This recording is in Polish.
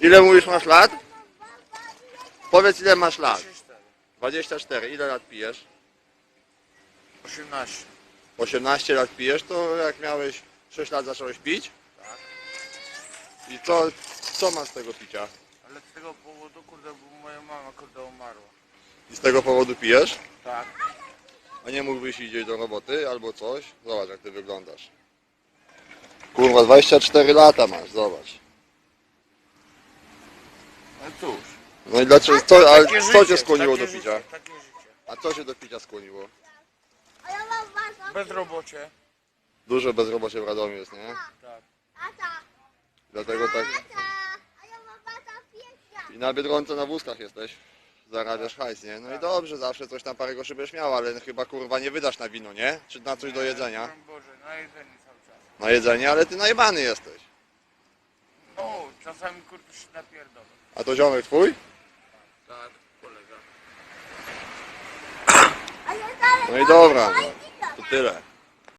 Ile mówisz masz lat? Powiedz ile masz lat. 24. 24. Ile lat pijesz? 18. 18 lat pijesz, to jak miałeś 6 lat zacząłeś pić? Tak. I co, co masz z tego picia? Ale z tego powodu, kurde, bo moja mama, kurde, umarła. I z tego powodu pijesz? Tak. A nie mógłbyś iść do roboty albo coś? Zobacz jak ty wyglądasz. Kurwa, 24 lata masz, zobacz. No cóż. No i dlaczego, co, ale Takie co życie, cię skłoniło takie do picia? Życie, takie życie. A co się do picia skłoniło? A ja mam bardzo Bezrobocie. Duże bezrobocie w Radomiu jest, nie? Tak. tata. Dlatego tak... Tata. A ja mam bardzo piękna. I na Biedronce na wózkach jesteś. Zarabiasz hajs, nie? No i dobrze, zawsze coś tam parę groszy będziesz miał, ale chyba kurwa nie wydasz na wino, nie? Czy na coś do jedzenia? Boże, na jedzenie cały czas. Na jedzenie, ale ty najebany jesteś. Czasami kurde się napierdolę. A to ziomek twój? Tak, kolega. No i dobra, no. To tyle.